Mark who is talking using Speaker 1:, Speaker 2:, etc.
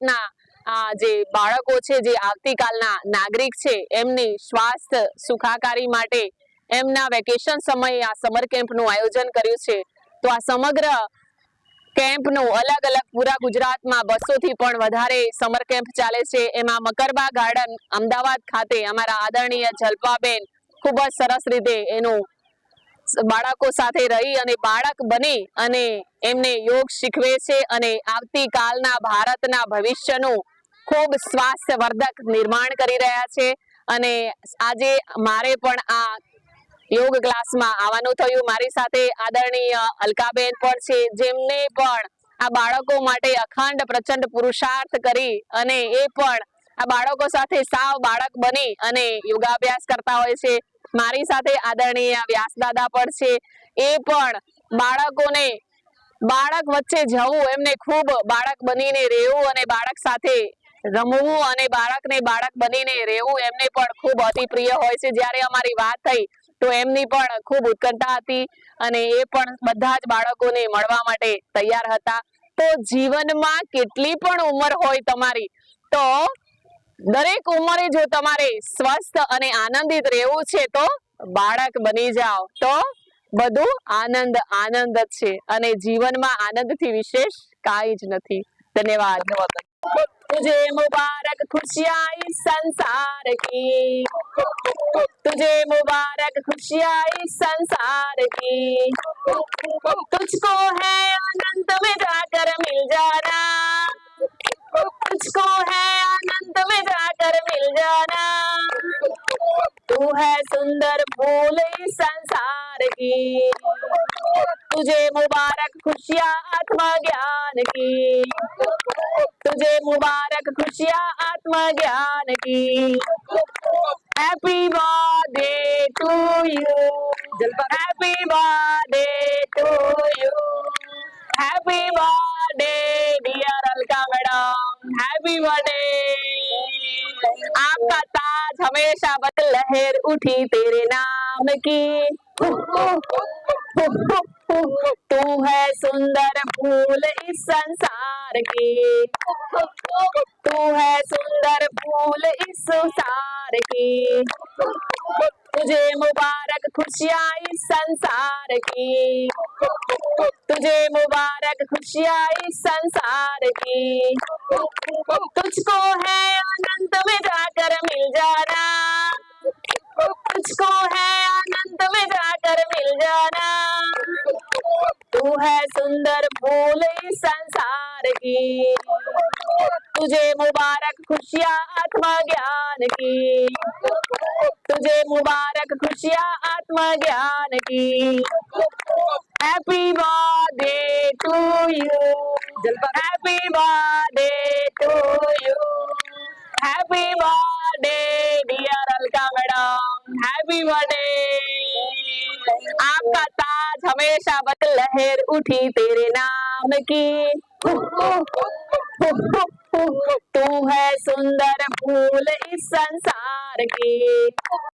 Speaker 1: ગુજરાતના જે બાળકો છે જે આવતીકાલના નાગરિક છે એમની સ્વાસ્થ્ય સુખાકારી માટે એમના વેકેશન સમયે આ સમર કેમ્પનું આયોજન કર્યું છે તો આ સમગ્ર કેમ્પનું અલગ અલગ પૂરા ગુજરાતમાં બસોથી પણ વધારે સમર કેમ્પ ચાલે છે એમાં મકરબા ગાર્ડન અમદાવાદ ખાતે અમારા આદરણીય જલ્પાબેન ખૂબ જ સરસ રીતે એનું બાળકો સાથે રહી અને બાળક બની અને એમને યોગ શીખવે છે અને આવતીકાલના ભારતના ભવિષ્યનું ખૂબ સ્વાસ્થ્યવર્ધક નિર્માણ કરી રહ્યા છે અને આજે મારે પણ આ યોગ ક્લાસમાં આવવાનું થયું મારી સાથે આદરણીય અલકાબેન પણ છે જેમને પણ આ બાળકો માટે અખંડ પ્રચંડ પુરુષાર્થ કરી અને એ પણ આ બાળકો સાથે સાવ બાળક બની અને યોગાભ્યાસ કરતા હોય છે મારી સાથે આદરણીય વ્યાસદાદા પણ છે એ પણ બાળકોને બાળક વચ્ચે જવું એમને ખૂબ બાળક બનીને રહેવું અને બાળક સાથે રમવું અને બાળકને બાળક બનીને રહેવું એમને પણ ખૂબ અતિ પ્રિય હોય છે જ્યારે અમારી વાત થઈ તો એમની પણ ખૂબ ઉત્કંઠા હતી અને એ પણ બધા જ બાળકોને મળવા માટે તૈયાર હતા તો જીવનમાં કેટલી પણ ઉંમર હોય તમારી તો દરેક ઉમરે જો તમારે સ્વસ્થ અને આનંદિત રહેવું છે તો બાળક બની જાવ તો બધું આનંદ આનંદ છે અને જીવનમાં આનંદથી વિશેષ કાઈ જ નથી ધન્યવાદ ને વખત તુજે મુબારક ખુશી આઈ સંસાર કી તુજે મુબારક ખુશી આઈ સંસાર કી लेट्स ગો હે આનંદ મે જાગર મિલ જના जाना तू है सुंदर फूल संसार की तुझे मुबारक खुशियाँ आत्मा ज्ञान की तुझे मुबारक खुशियाँ आत्मा ज्ञान की happy birthday to you happy birthday to you happy birthday dear Alka madam happy birthday हमेशा बदल लहर उठी तेरे नाम की तू है सुंदर फूल इस संसार की तू है सुंदर फूल इस संसार की तुझे मुबारक खुशियाँ इस संसार की तुझे मुबारक खुशियाँ इस संसार की तुझको है आना अंत में जाकर मिल जाना को है आनंद में जाकर मिल जाना तू है सुंदर भूल संसार की तुझे मुबारक खुशियाँ आत्मा ज्ञान की तुझे मुबारक खुशियाँ आत्मा ज्ञान की happy birthday to you happy birthday happy birthday आपका ताज हमेशा बद लहर उठी तेरे नाम की तू है सुंदर फूल इस संसार की